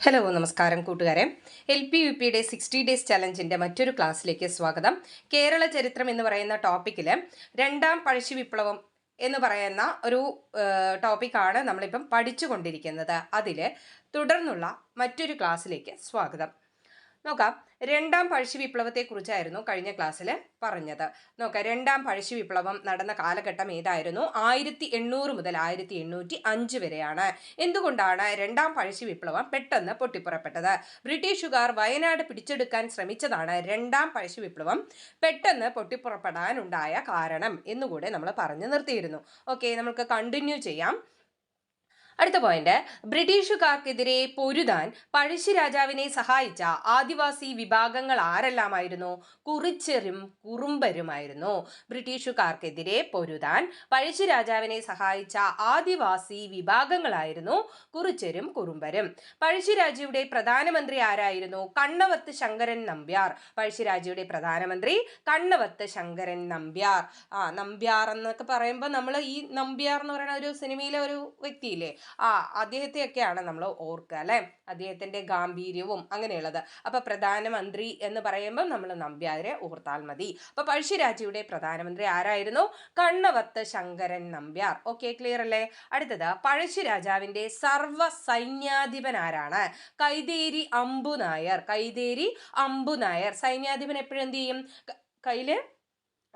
Hello നമസ്കാരം കൂട്ടുകാരെ. L P U പിയുടെ സിക്സ്റ്റി ഡേയ്സ് ചലഞ്ചിന്റെ മറ്റൊരു ക്ലാസ്സിലേക്ക് സ്വാഗതം. കേരള ചരിത്രം എന്ന് പറയുന്ന ടോപ്പിക്കിൽ രണ്ടാം പഴശ്ശി വിപ്ലവം എന്ന് പറയുന്ന ഒരു ടോപ്പിക്കാണ് നമ്മളിപ്പം പഠിച്ചുകൊണ്ടിരിക്കുന്നത്. അതിൽ തുടർന്നുള്ള മറ്റൊരു ക്ലാസ്സിലേക്ക് സ്വാഗതം. നോക്കാം. രണ്ടാം പഴശ്ശി വിപ്ലവത്തെക്കുറിച്ചായിരുന്നു കഴിഞ്ഞ ക്ലാസ്സിൽ പറഞ്ഞത്. നോക്കാം രണ്ടാം പഴശ്ശി വിപ്ലവം നടന്ന കാലഘട്ടം ഏതായിരുന്നു? ആയിരത്തി എണ്ണൂറ് മുതൽ ആയിരത്തി എണ്ണൂറ്റി അഞ്ച് വരെയാണ്. എന്തുകൊണ്ടാണ് രണ്ടാം പഴശ്ശി വിപ്ലവം പെട്ടെന്ന് പൊട്ടിപ്പുറപ്പെട്ടത്? ബ്രിട്ടീഷുകാർ വയനാട് പിടിച്ചെടുക്കാൻ ശ്രമിച്ചതാണ് രണ്ടാം പഴശ്ശി വിപ്ലവം പെട്ടെന്ന് പൊട്ടിപ്പുറപ്പെടാനുണ്ടായ കാരണം എന്നുകൂടെ നമ്മൾ പറഞ്ഞു നിർത്തിയിരുന്നു. ഓക്കെ നമുക്ക് കണ്ടിന്യൂ ചെയ്യാം. അടുത്ത പോയിന്റ് ബ്രിട്ടീഷുകാർക്കെതിരെ പൊരുതാൻ പഴശ്ശി രാജാവിനെ സഹായിച്ച ആദിവാസി വിഭാഗങ്ങൾ ആരെല്ലാമായിരുന്നു? കുറിച്ചരും കുറുമ്പരുമായിരുന്നു. ബ്രിട്ടീഷുകാർക്കെതിരെ പൊരുതാൻ പഴശ്ശി രാജാവിനെ സഹായിച്ച ആദിവാസി വിഭാഗങ്ങളായിരുന്നു കുറിച്ചെരും കുറുമ്പരും. പഴശ്ശിരാജയുടെ പ്രധാനമന്ത്രി ആരായിരുന്നു? കണ്ണവത്ത് ശങ്കരൻ നമ്പ്യാർ. പഴശ്ശിരാജയുടെ പ്രധാനമന്ത്രി കണ്ണവത്ത് ശങ്കരൻ നമ്പ്യാർ. ആ നമ്പ്യാർ എന്നൊക്കെ പറയുമ്പോൾ നമ്മൾ ഈ നമ്പ്യാർ എന്ന് പറയുന്ന ഒരു സിനിമയിലെ ഒരു വ്യക്തിയില്ലേ? ആ അദ്ദേഹത്തെയൊക്കെയാണ് നമ്മൾ ഓർക്കുക അല്ലേ? അദ്ദേഹത്തിന്റെ ഗാംഭീര്യവും അങ്ങനെയുള്ളത്. അപ്പോൾ പ്രധാനമന്ത്രി എന്ന് പറയുമ്പോൾ നമ്മൾ നമ്പ്യാരെ ഓർത്താൽ മതി. അപ്പോൾ പഴശ്ശിരാജയുടെ പ്രധാനമന്ത്രി ആരായിരുന്നു? കണ്ണവത്ത് ശങ്കരൻ നമ്പ്യാർ. ഓക്കെ ക്ലിയർ അല്ലേ? അടുത്തത് പഴശ്ശിരാജാവിന്റെ സർവ സൈന്യാധിപൻ ആരാണ്? കൈതേരി അമ്പു നായർ കൈതേരി അമ്പു നായർ സൈന്യാധിപൻ എപ്പോഴും എന്ത് ചെയ്യും കയ്യിൽ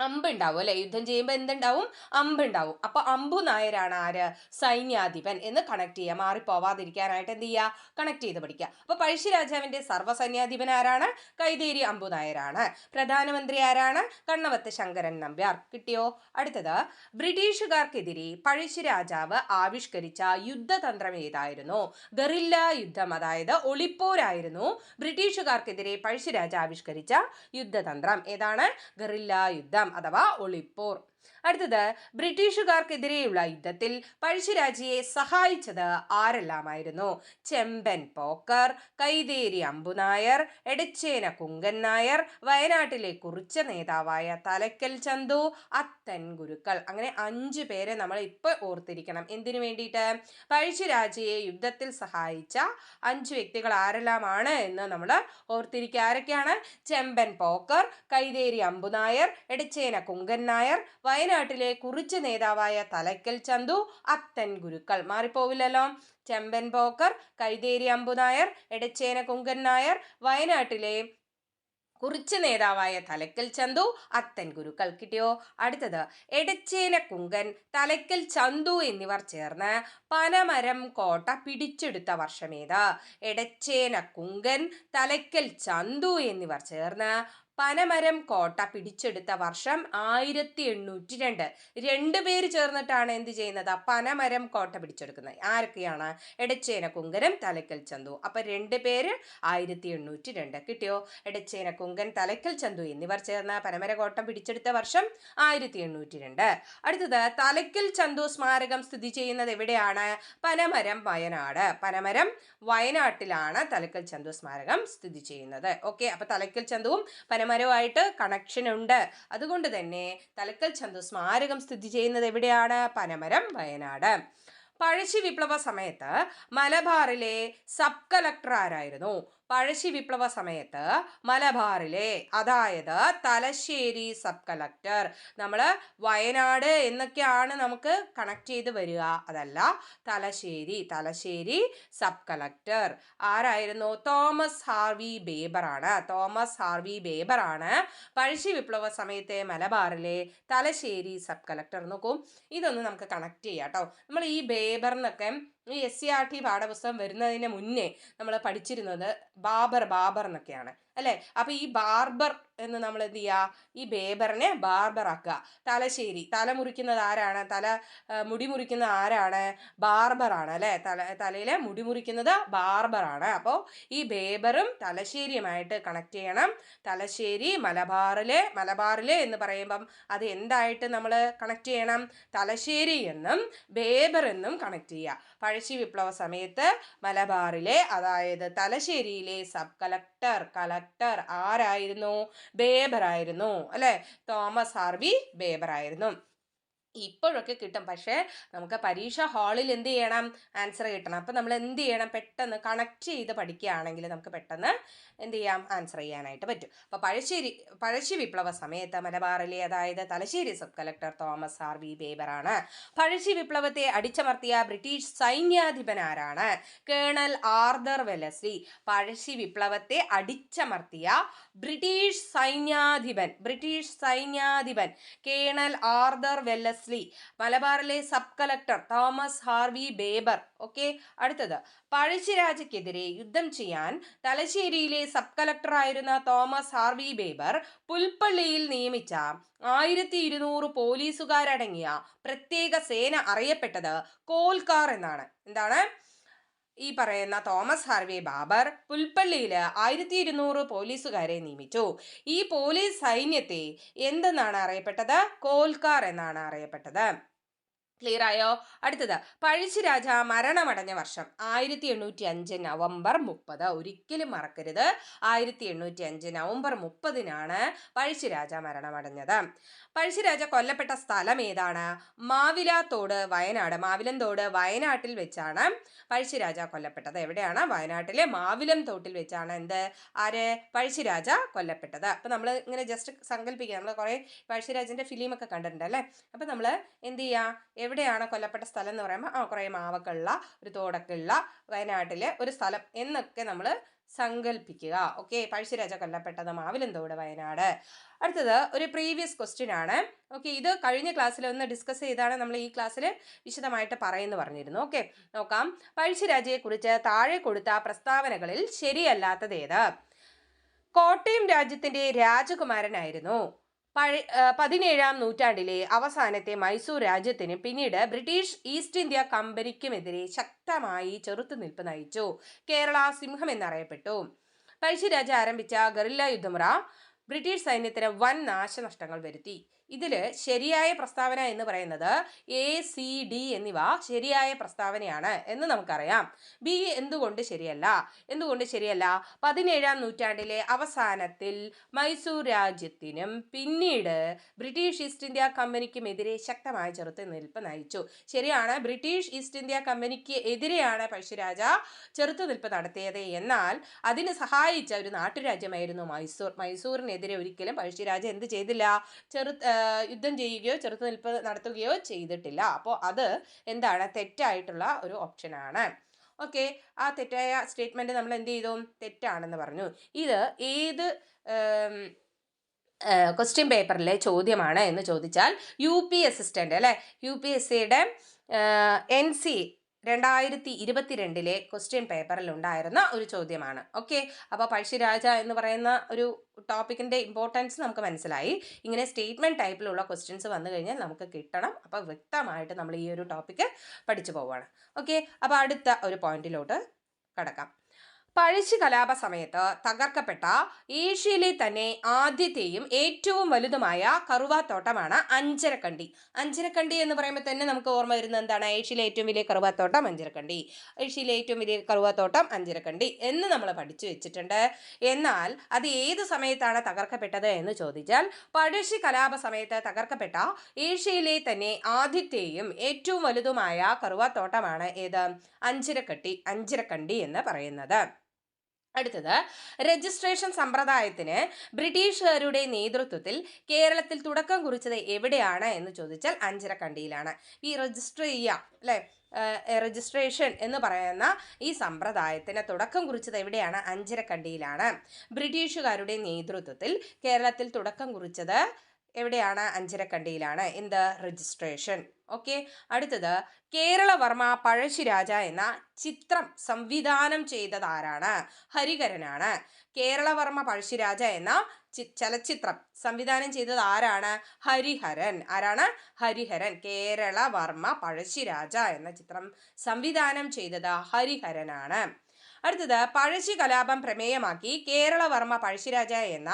അമ്പ് ഉണ്ടാവും അല്ലെ? യുദ്ധം ചെയ്യുമ്പോൾ എന്തുണ്ടാവും? അമ്പ് ഉണ്ടാവും അപ്പൊ അമ്പു നായരാണ് ആര്? സൈന്യാധിപൻ എന്ന് കണക്ട് ചെയ്യുക. മാറിപ്പോവാതിരിക്കാനായിട്ട് എന്ത് ചെയ്യുക? കണക്ട് ചെയ്ത് പഠിക്കുക. അപ്പൊ പഴശ്ശി രാജാവിന്റെ സർവസൈന്യാധിപൻ ആരാണ്? കൈതേരി അമ്പു നായരാണ്. പ്രധാനമന്ത്രി ആരാണ്? കണ്ണവത്ത് ശങ്കരൻ നമ്പ്യാർ. കിട്ടിയോ? അടുത്തത് ബ്രിട്ടീഷുകാർക്കെതിരെ പഴശ്ശി രാജാവ് ആവിഷ്കരിച്ച യുദ്ധതന്ത്രം ഏതായിരുന്നു? ഗറില്ല യുദ്ധം അതായത് ഒളിപ്പോരായിരുന്നു ബ്രിട്ടീഷുകാർക്കെതിരെ പഴശ്ശിരാജ ആവിഷ്കരിച്ച യുദ്ധതന്ത്രം. ഏതാണ്? ഗറില്ല യുദ്ധം. അഥവാ ഒളിപ്പോർ. അടുത്തത് ബ്രിട്ടീഷുകാർക്കെതിരെയുള്ള യുദ്ധത്തിൽ പഴശ്ശിരാജയെ സഹായിച്ചത് ആരെല്ലാമായിരുന്നു? ചെമ്പൻ പോക്കർ കൈതേരി അമ്പുനായർ എടച്ചേന കുങ്കൻ നായർ വയനാട്ടിലെ കുറിച്ച നേതാവായ തലക്കൽ ചന്തു അത്തൻ ഗുരുക്കൾ. അങ്ങനെ അഞ്ച് പേരെ നമ്മൾ ഇപ്പോൾ ഓർത്തിരിക്കണം. എന്തിനു വേണ്ടിയിട്ട്? പഴശ്ശിരാജയെ യുദ്ധത്തിൽ സഹായിച്ച അഞ്ച് വ്യക്തികൾ ആരെല്ലാമാണ് എന്ന് നമ്മൾ ഓർത്തിരിക്കുക. ആരൊക്കെയാണ്? ചെമ്പൻ പോക്കർ കൈതേരി അമ്പുനായർ എടച്ചേന കുങ്കൻ നായർ വയനാട്ടിലെ കുറിച്ച് നേതാവായ തലക്കൽ ചന്തു അത്തൻ ഗുരുക്കൾ. മാറിപ്പോവില്ലല്ലോ. ചെമ്പൻ പോക്കർ കൈതേരി അമ്പുനായർ എടച്ചേന കുങ്കൻ നായർ വയനാട്ടിലെ കുറിച്ച് നേതാവായ തലക്കൽ ചന്തു അത്തൻ ഗുരുക്കൾ കിട്ടിയോ? അടുത്തത് എടച്ചേന കുങ്കൻ തലക്കൽ ചന്തു എന്നിവർ ചേർന്ന് പനമരം കോട്ട പിടിച്ചെടുത്ത വർഷമേത്? എടച്ചേന കുങ്കൻ തലക്കൽ ചന്തു എന്നിവർ ചേർന്ന് പനമരം കോട്ട പിടിച്ചെടുത്ത വർഷം ആയിരത്തി എണ്ണൂറ്റി രണ്ട് പേര് ചേർന്നിട്ടാണ് എന്ത് ചെയ്യുന്നത്? പനമരം കോട്ട പിടിച്ചെടുക്കുന്നത്. ആരൊക്കെയാണ്? എടച്ചേന കുങ്കരം തലക്കൽ ചന്തു. അപ്പൊ രണ്ട് പേര് ആയിരത്തി എണ്ണൂറ്റി രണ്ട് കിട്ടിയോ? എടച്ചേന കുങ്കൻ തലക്കൽ ചന്തു എന്നിവർ ചേർന്ന പനമര കോട്ട പിടിച്ചെടുത്ത വർഷം ആയിരത്തി എണ്ണൂറ്റി രണ്ട് അടുത്തത് തലക്കൽ ചന്തു സ്മാരകം സ്ഥിതി ചെയ്യുന്നത് എവിടെയാണ്? പനമരം വയനാട്. പനമരം വയനാട്ടിലാണ് തലക്കൽ ചന്തു സ്മാരകം സ്ഥിതി ചെയ്യുന്നത്. ഓക്കെ അപ്പൊ തലക്കൽ ചന്തുവും പനമരവുമായിട്ട് കണക്ഷൻ ഉണ്ട്. അതുകൊണ്ട് തന്നെ തലക്കൽ ചന്തു സ്മാരകം സ്ഥിതി ചെയ്യുന്നത് എവിടെയാണ്? പനമരം വയനാട്. പഴശ്ശി വിപ്ലവ സമയത്ത് മലബാറിലെ സബ് കളക്ടർ ആരായിരുന്നു? പഴശ്ശി വിപ്ലവ സമയത്ത് മലബാറിലെ അതായത് തലശ്ശേരി സബ് കളക്ടർ നമ്മൾ വയനാട് എന്നൊക്കെയാണ് നമുക്ക് കണക്ട് ചെയ്ത് വരിക. അതല്ല തലശ്ശേരി തലശ്ശേരി സബ് കളക്ടർ. ആരായിരുന്നു? തോമസ് ഹാർവി ബേബറാണ് തോമസ് ഹാർവി ബേബറാണ് പഴശ്ശി വിപ്ലവ സമയത്തെ മലബാറിലെ തലശ്ശേരി സബ് കളക്ടർ. നോക്കും ഇതൊന്ന് നമുക്ക് കണക്ട് ചെയ്യാം കേട്ടോ നമ്മൾ ഈ ബേബറിനൊക്കെ ഈ എസ് സി ആർ ടി പാഠപുസ്തകം വരുന്നതിന് മുന്നേ നമ്മൾ പഠിച്ചിരുന്നത് ബാബർ ബാബർ എന്നൊക്കെയാണ്. അല്ലേ? അപ്പോൾ ഈ ബാർബർ എന്ന് നമ്മൾ എന്ത് ചെയ്യുക ഈ ബേബറിനെ ബാർബറാക്കുക. തലശ്ശേരി. തല മുറിക്കുന്നത് ആരാണ്? തല മുടി മുറിക്കുന്നത് ആരാണ്? ബാർബറാണ് അല്ലേ? തല തലയിലെ മുടി മുറിക്കുന്നത് ബാർബറാണ്. അപ്പോൾ ഈ ബേബറും തലശ്ശേരിയുമായിട്ട് കണക്ട് ചെയ്യണം. തലശ്ശേരി മലബാറിലെ മലബാറിലെ എന്ന് പറയുമ്പം അത് എന്തായിട്ട് നമ്മൾ കണക്ട് ചെയ്യണം? തലശ്ശേരി എന്നും ബേബർ എന്നും കണക്ട് ചെയ്യുക. പഴശ്ശി വിപ്ലവ സമയത്ത് മലബാറിലെ അതായത് തലശ്ശേരിയിലെ സബ് കളക്ടർ കളക്ടർ ആരായിരുന്നു? ബേബർ ആയിരുന്നു അല്ലെ? തോമസ് ഹാർവി ബേബർ ആയിരുന്നു ഇപ്പോഴൊക്കെ കിട്ടും. പക്ഷേ നമുക്ക് പരീക്ഷ ഹാളിൽ എന്ത് ചെയ്യണം? ആൻസർ കിട്ടണം. അപ്പം നമ്മൾ എന്ത് ചെയ്യണം? പെട്ടെന്ന് കണക്ട് ചെയ്ത് പഠിക്കുകയാണെങ്കിൽ നമുക്ക് പെട്ടെന്ന് എന്ത് ചെയ്യാം? ആൻസർ ചെയ്യാനായിട്ട് പറ്റും. അപ്പോൾ പഴശ്ശേരി പഴശ്ശി വിപ്ലവ സമയത്ത് മലബാറിലെ അതായത് Thalassery sub collector Thomas Harvey ബേബറാണ് Pazhassi വിപ്ലവത്തെ അടിച്ചമർത്തിയ ബ്രിട്ടീഷ് സൈന്യാധിപൻ ആരാണ്? കേണൽ ആർദർ വെലസ്ലി പഴശ്ശി വിപ്ലവത്തെ അടിച്ചമർത്തിയ ബ്രിട്ടീഷ് സൈന്യാധിപൻ ബ്രിട്ടീഷ് സൈന്യാധിപൻ കേണൽ ആർദർ വെല്ലസ്ലി മലബാറിലെ sub collector Thomas Harvey Baber. Okay അടുത്തത്. പഴശ്ശിരാജയ്ക്കെതിരെ യുദ്ധം ചെയ്യാൻ തലശ്ശേരിയിലെ സബ് കളക്ടർ ആയിരുന്ന തോമസ് ഹാർവി ബേബർ പുൽപ്പള്ളിയിൽ നിയമിച്ച ആയിരത്തി ഇരുന്നൂറ് പോലീസുകാരടങ്ങിയ പ്രത്യേക സേന അറിയപ്പെട്ടത് കോൽക്കാർ എന്നാണ്. എന്താണ്? ഈ പറയുന്ന തോമസ് ഹാർവി ബാബർ പുൽപ്പള്ളിയിൽ ആയിരത്തി ഇരുന്നൂറ് പോലീസുകാരെ നിയമിച്ചു. ഈ പോലീസ് സൈന്യത്തെ എന്തെന്നാണ് അറിയപ്പെട്ടത്? കോൽക്കാർ എന്നാണ് അറിയപ്പെട്ടത്. ക്ലിയർ ആയോ അടുത്തത് പഴശ്ശിരാജ മരണമടഞ്ഞ വർഷം. ആയിരത്തി എണ്ണൂറ്റി അഞ്ച് നവംബർ മുപ്പത്. ഒരിക്കലും മറക്കരുത്. ആയിരത്തി എണ്ണൂറ്റി അഞ്ച് നവംബർ മുപ്പതിനാണ് പഴശ്ശിരാജ മരണമടഞ്ഞത്. പഴശ്ശിരാജ കൊല്ലപ്പെട്ട സ്ഥലം ഏതാണ്? മാവിലാത്തോട് വയനാട്. മാവിലന്തോട് വയനാട്ടിൽ വെച്ചാണ് പഴശ്ശിരാജ കൊല്ലപ്പെട്ടത്. എവിടെയാണ്? വയനാട്ടിലെ മാവിലം തോട്ടിൽ വെച്ചാണ് എന്ത്? ആര്? പഴശ്ശിരാജ കൊല്ലപ്പെട്ടത്. അപ്പം നമ്മൾ ഇങ്ങനെ ജസ്റ്റ് സങ്കല്പിക്കുക നമ്മൾ കുറേ പഴശ്ശിരാജന്റെ ഫിലിമൊക്കെ കണ്ടിട്ടുണ്ട് അല്ലേ? അപ്പം നമ്മൾ എന്ത് ചെയ്യുക എവിടെയാണ് കൊല്ലപ്പെട്ട സ്ഥലം എന്ന് പറയുമ്പോൾ ആ കുറേ മാവക്കുള്ള ഒരു തോടക്കുള്ള വയനാട്ടിലെ ഒരു സ്ഥലം എന്നൊക്കെ നമ്മൾ സങ്കല്പിക്കുക ഓക്കെ പഴശ്ശിരാജ കൊല്ലപ്പെട്ടത് മാവിലന്തോട് വയനാട്. അടുത്തത് ഒരു പ്രീവിയസ് ക്വസ്റ്റ്യൻ ആണ്. ഓക്കെ ഇത് കഴിഞ്ഞ ക്ലാസ്സിൽ ഒന്ന് ഡിസ്കസ് ചെയ്താണ് നമ്മൾ ഈ ക്ലാസ്സിൽ വിശദമായിട്ട് പറയുന്നു പറഞ്ഞിരുന്നു. ഓക്കെ നോക്കാം. പഴശ്ശിരാജയെക്കുറിച്ച് താഴെ കൊടുത്ത പ്രസ്താവനകളിൽ ശരിയല്ലാത്തത് ഏത്? കോട്ടയം രാജ്യത്തിന്റെ രാജകുമാരനായിരുന്നു. പഴ ആ, പതിനേഴാം നൂറ്റാണ്ടിലെ അവസാനത്തെ മൈസൂർ രാജ്യത്തിന് പിന്നീട് ബ്രിട്ടീഷ് ഈസ്റ്റ് ഇന്ത്യ കമ്പനിക്കുമെതിരെ ശക്തമായി ചെറുത്തുനിൽപ്പ് നയിച്ചു. കേരള സിംഹം എന്നറിയപ്പെട്ടു പഴശ്ശിരാജ ആരംഭിച്ച ഗറില്ല യുദ്ധമുറ ബ്രിട്ടീഷ് സൈന്യത്തിന് വൻ നാശനഷ്ടങ്ങൾ വരുത്തി. ഇതിൽ ശരിയായ പ്രസ്താവന എന്ന് പറയുന്നത് എ സി ഡി എന്നിവ ശരിയായ പ്രസ്താവനയാണ് എന്ന് നമുക്കറിയാം. ബി എന്തുകൊണ്ട് ശരിയല്ല? എന്തുകൊണ്ട് ശരിയല്ല? പതിനേഴാം നൂറ്റാണ്ടിലെ അവസാനത്തിൽ മൈസൂർ രാജ്യത്തിനും പിന്നീട് ബ്രിട്ടീഷ് ഈസ്റ്റ് ഇന്ത്യ കമ്പനിക്കുമെതിരെ ശക്തമായ ചെറുത്തുനിൽപ്പ് നയിച്ചു. ശരിയാണ് ബ്രിട്ടീഷ് ഈസ്റ്റ് ഇന്ത്യ കമ്പനിക്ക് എതിരെയാണ് പഴശ്ശിരാജ ചെറുത്തുനിൽപ്പ് നടത്തിയത്. എന്നാൽ അതിന് സഹായിച്ച ഒരു നാട്ടുരാജ്യമായിരുന്നു മൈസൂർ. മൈസൂരിനെതിരെ ഒരിക്കലും പഴശ്ശിരാജ എന്ത് ചെയ്തില്ല? ചെറു യുദ്ധം ചെയ്യുകയോ ചെറുത്തുനിൽപ്പ് നടത്തുകയോ ചെയ്തിട്ടില്ല. അപ്പോൾ അത് എന്താണ്? തെറ്റായിട്ടുള്ള ഒരു ഓപ്ഷനാണ് ഓക്കെ ആ തെറ്റായ സ്റ്റേറ്റ്മെന്റ് നമ്മൾ എന്ത് ചെയ്തു? തെറ്റാണെന്ന് പറഞ്ഞു. ഇത് ഏത് ക്വസ്റ്റ്യൻ പേപ്പറിലെ ചോദ്യമാണ് എന്ന് ചോദിച്ചാൽ യു പി അസിസ്റ്റന്റ് അല്ലേ? യു പി എസ് സിയുടെ എൻ സി രണ്ടായിരത്തി ഇരുപത്തിരണ്ടിലെ ക്വസ്റ്റ്യൻ പേപ്പറിൽ ഉണ്ടായിരുന്ന ഒരു ചോദ്യമാണ്. ഓക്കെ അപ്പോൾ പഴശ്ശിരാജ എന്ന് പറയുന്ന ഒരു ടോപ്പിക്കിന്റെ ഇമ്പോർട്ടൻസ് നമുക്ക് മനസ്സിലായി. ഇങ്ങനെ സ്റ്റേറ്റ്മെന്റ് ടൈപ്പിലുള്ള ക്വസ്റ്റ്യൻസ് വന്നു കഴിഞ്ഞാൽ നമുക്ക് കിട്ടണം. അപ്പോൾ വ്യക്തമായിട്ട് നമ്മൾ ഈ ഒരു ടോപ്പിക്ക് പഠിച്ചു പോവുകയാണ്. ഓക്കെ അപ്പോൾ അടുത്ത ഒരു പോയിന്റിലോട്ട് കടക്കാം. പഴശ്ശി കലാപ സമയത്ത് തകർക്കപ്പെട്ട ഏഷ്യയിലെ തന്നെ ആദ്യത്തെയും ഏറ്റവും വലുതുമായ കറുവാത്തോട്ടമാണ് അഞ്ചരക്കണ്ടി. അഞ്ചരക്കണ്ടി എന്ന് പറയുമ്പോൾ തന്നെ നമുക്ക് ഓർമ്മ വരുന്നത് എന്താണ്? ഏഷ്യയിലെ ഏറ്റവും വലിയ കറുവാത്തോട്ടം അഞ്ചരക്കണ്ടി. ഏഷ്യയിലെ ഏറ്റവും വലിയ കറുവാത്തോട്ടം അഞ്ചരക്കണ്ടി എന്ന് നമ്മൾ പഠിച്ചു വെച്ചിട്ടുണ്ട്. എന്നാൽ അത് ഏത് സമയത്താണ് തകർക്കപ്പെട്ടത് എന്ന് ചോദിച്ചാൽ പഴശ്ശി കലാപ സമയത്ത് തകർക്കപ്പെട്ട ഏഷ്യയിലെ തന്നെ ആദ്യത്തെയും ഏറ്റവും വലുതുമായ കറുവാത്തോട്ടമാണ് ഏത്? അഞ്ചരക്കട്ടി അഞ്ചരക്കണ്ടി എന്ന് പറയുന്നത്. അടുത്തത് രജിസ്ട്രേഷൻ സമ്പ്രദായത്തിന് ബ്രിട്ടീഷുകാരുടെ നേതൃത്വത്തിൽ കേരളത്തിൽ തുടക്കം കുറിച്ചത് എവിടെയാണ് എന്ന് ചോദിച്ചാൽ അഞ്ചരക്കണ്ടിയിലാണ്. ഈ രജിസ്റ്റർ ചെയ്യുക അല്ലേ? രജിസ്ട്രേഷൻ എന്ന് പറയുന്ന ഈ സമ്പ്രദായത്തിന് തുടക്കം കുറിച്ചത് എവിടെയാണ്? അഞ്ചരക്കണ്ടിയിലാണ്. ബ്രിട്ടീഷുകാരുടെ നേതൃത്വത്തിൽ കേരളത്തിൽ തുടക്കം കുറിച്ചത് എവിടെയാണ് അഞ്ചരക്കണ്ടിയിലാണ് ഇൻ ദ രജിസ്ട്രേഷൻ ഓക്കെ അടുത്തത് കേരളവർമ്മ പഴശ്ശിരാജ എന്ന ചിത്രം സംവിധാനം ചെയ്തത് ആരാണ്? ഹരികരനാണ് കേരളവർമ്മ പഴശ്ശിരാജ എന്ന ചലച്ചിത്രം സംവിധാനം ചെയ്തത് ആരാണ്? ഹരിഹരൻ. ആരാണ്? ഹരിഹരൻ. കേരളവർമ്മ പഴശ്ശിരാജ എന്ന ചിത്രം സംവിധാനം ചെയ്തത് ഹരിഹരനാണ്. അടുത്തത് പഴശ്ശി കലാപം പ്രമേയമാക്കി കേരളവർമ്മ പഴശ്ശിരാജ എന്ന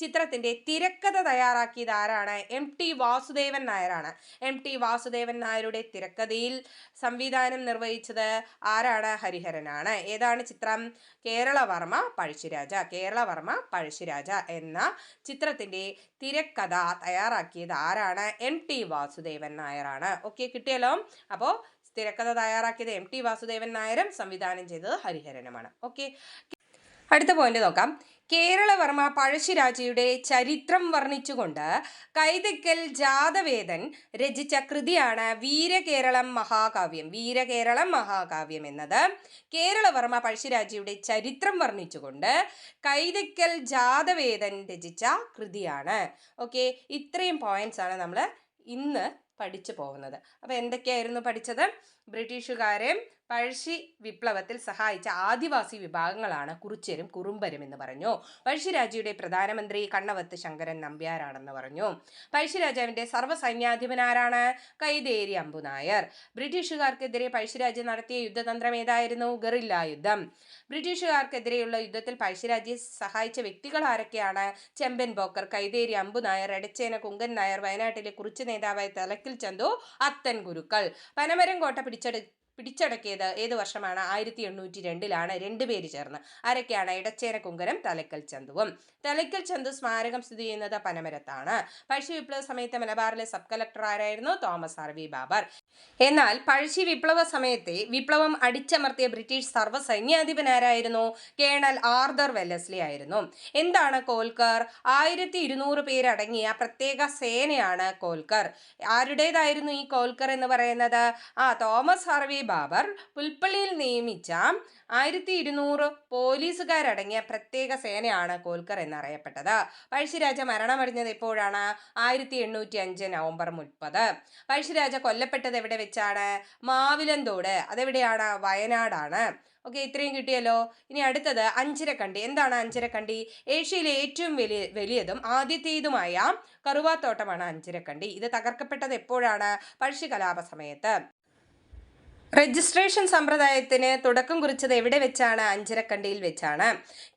ചിത്രത്തിന്റെ തിരക്കഥ തയ്യാറാക്കിയത് ആരാണ്? എം ടി വാസുദേവൻ നായരാണ്. എം ടി വാസുദേവൻ നായരുടെ തിരക്കഥയിൽ സംവിധാനം നിർവഹിച്ചത് ആരാണ്? ഹരിഹരനാണ്. ഏതാണ് ചിത്രം? കേരളവർമ്മ പഴശ്ശിരാജ കേരളവർമ്മ പഴശ്ശിരാജ എന്ന ചിത്രത്തിന്റെ തിരക്കഥ തയ്യാറാക്കിയത് ആരാണ്? എം ടി വാസുദേവൻ നായരാണ്. ഓക്കെ കിട്ടിയല്ലോ? അപ്പോൾ തിരക്കഥ തയ്യാറാക്കിയത് എം ടി വാസുദേവൻ നായരും സംവിധാനം ചെയ്തത് ഹരിഹരനുമാണ്. ഓക്കെ അടുത്ത പോയിന്റ് നോക്കാം. കേരളവർമ്മ പഴശ്ശിരാജയുടെ ചരിത്രം വർണിച്ചുകൊണ്ട് കൈതക്കൽ ജാതവേദൻ രചിച്ച കൃതിയാണ് വീരകേരളം മഹാകാവ്യം. വീരകേരളം മഹാകാവ്യം എന്നത് കേരളവർമ്മ പഴശ്ശിരാജയുടെ ചരിത്രം വർണിച്ചുകൊണ്ട് കൈതക്കൽ ജാതവേദൻ രചിച്ച കൃതിയാണ്. ഓക്കെ ഇത്രയും പോയിന്റ്സ് ആണ് നമ്മൾ ഇന്ന് പഠിച്ചു പോകുന്നത്. അപ്പോൾ എന്തൊക്കെയായിരുന്നു പഠിച്ചത്? ബ്രിട്ടീഷുകാരെ പഴശ്ശി വിപ്ലവത്തിൽ സഹായിച്ച ആദിവാസി വിഭാഗങ്ങളാണ് കുറിച്യരും കുറുമ്പരും എന്ന് പറഞ്ഞു. പഴശ്ശിരാജയുടെ പ്രധാനമന്ത്രി കണ്ണവത്ത് ശങ്കരൻ നമ്പ്യാരാണെന്ന് പറഞ്ഞു. പഴശ്ശിരാജാവിന്റെ സർവസൈന്യാധിപനാരാണ് കൈതേരി അമ്പുനായർ. ബ്രിട്ടീഷുകാർക്കെതിരെ പഴശ്ശിരാജ നടത്തിയ യുദ്ധതന്ത്രം ഏതായിരുന്നു? ഗറില്ല യുദ്ധം. ബ്രിട്ടീഷുകാർക്കെതിരെയുള്ള യുദ്ധത്തിൽ പഴശ്ശിരാജയെ സഹായിച്ച വ്യക്തികൾ ആരൊക്കെയാണ്? ചെമ്പൻ ബോക്കർ കൈതേരി അമ്പുനായർ എടച്ചേന കുങ്കൻ നായർ വയനാട്ടിലെ കുറിച്ച് നേതാവായ തലക്കിൽ ചന്തു അത്തൻ ഗുരുക്കൾ. പനമരം കോട്ട പിടിച്ചെടു പിടിച്ചടക്കിയത് ഏത് വർഷമാണ്? ആയിരത്തി എണ്ണൂറ്റി രണ്ടിലാണ് രണ്ടുപേര് ചേർന്ന്. ആരൊക്കെയാണ്? ഇടച്ചേര കുങ്കരം തലക്കൽ ചന്തുവും. തലക്കൽ ചന്തു സ്മാരകം സ്ഥിതി ചെയ്യുന്നത് പനമരത്താണ്. പഴശ്ശി വിപ്ലവ സമയത്തെ മലബാറിലെ സബ് കളക്ടർ ആരായിരുന്നു? Thomas R V Baber. എന്നാൽ പഴശ്ശി വിപ്ലവ സമയത്തെ വിപ്ലവം അടിച്ചമർത്തിയ ബ്രിട്ടീഷ് സർവസൈന്യാധിപനാരായിരുന്നു കേണൽ ആർദർ വെല്ലസ്ലി ആയിരുന്നു. എന്താണ് കോൽക്കർ? ആയിരത്തി ഇരുന്നൂറ് പേരടങ്ങിയ പ്രത്യേക സേനയാണ് കോൽക്കർ. ആരുടേതായിരുന്നു ഈ കോൽക്കർ എന്ന് പറയുന്നത്? ആ തോമസ് ഹർവി ബാബർ പുൽപ്പള്ളിയിൽ നിയമിച്ച ആയിരത്തി ഇരുന്നൂറ് പോലീസുകാരടങ്ങിയ പ്രത്യേക സേനയാണ് കോൽക്കർ എന്നറിയപ്പെട്ടത്. പഴശ്ശിരാജ മരണമടിഞ്ഞത് എപ്പോഴാണ്? ആയിരത്തി എണ്ണൂറ്റി അഞ്ച് നവംബർ മുപ്പത്. പഴശ്ശിരാജ കൊല്ലപ്പെട്ടത് എവിടെ വെച്ചാണ്? മാവിലന്തോട്. അതെവിടെയാണ്? വയനാടാണ്. ഓക്കെ ഇത്രയും കിട്ടിയല്ലോ. ഇനി അടുത്തത് അഞ്ചരക്കണ്ടി. എന്താണ് അഞ്ചരക്കണ്ടി? ഏഷ്യയിലെ ഏറ്റവും വലിയ വലിയതും ആദ്യത്തേതുമായ കറുവാത്തോട്ടമാണ് അഞ്ചരക്കണ്ടി. ഇത് തകർക്കപ്പെട്ടത് എപ്പോഴാണ്? പഴശ്ശി കലാപ സമയത്ത്. രജിസ്ട്രേഷൻ സമ്പ്രദായത്തിന് തുടക്കം കുറിച്ചത് എവിടെ വെച്ചാണ്? അഞ്ചരക്കണ്ടിയിൽ വെച്ചാണ്.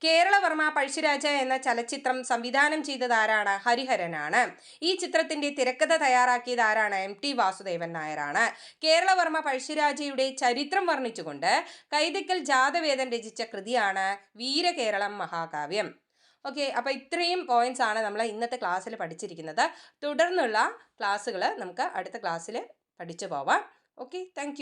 കേരളവർമ്മ പഴശ്ശിരാജ എന്ന ചലച്ചിത്രം സംവിധാനം ചെയ്തത് ആരാണ്? ഹരിഹരനാണ്. ഈ ചിത്രത്തിന്റെ തിരക്കഥ തയ്യാറാക്കിയത് ആരാണ്? എം ടി വാസുദേവൻ നായരാണ്. കേരളവർമ്മ പഴശ്ശിരാജയുടെ ചരിത്രം വർണിച്ചുകൊണ്ട് കൈതക്കൽ ജാതവേദൻ രചിച്ച കൃതിയാണ് വീരകേരളം മഹാകാവ്യം. ഓക്കെ അപ്പോൾ ഇത്രയും പോയിന്റ്സ് ആണ് നമ്മൾ ഇന്നത്തെ ക്ലാസ്സിൽ പഠിച്ചിരിക്കുന്നത്. തുടർന്നുള്ള ക്ലാസ്സുകൾ നമുക്ക് അടുത്ത ക്ലാസ്സിൽ പഠിച്ചു പോവാം. Okay thank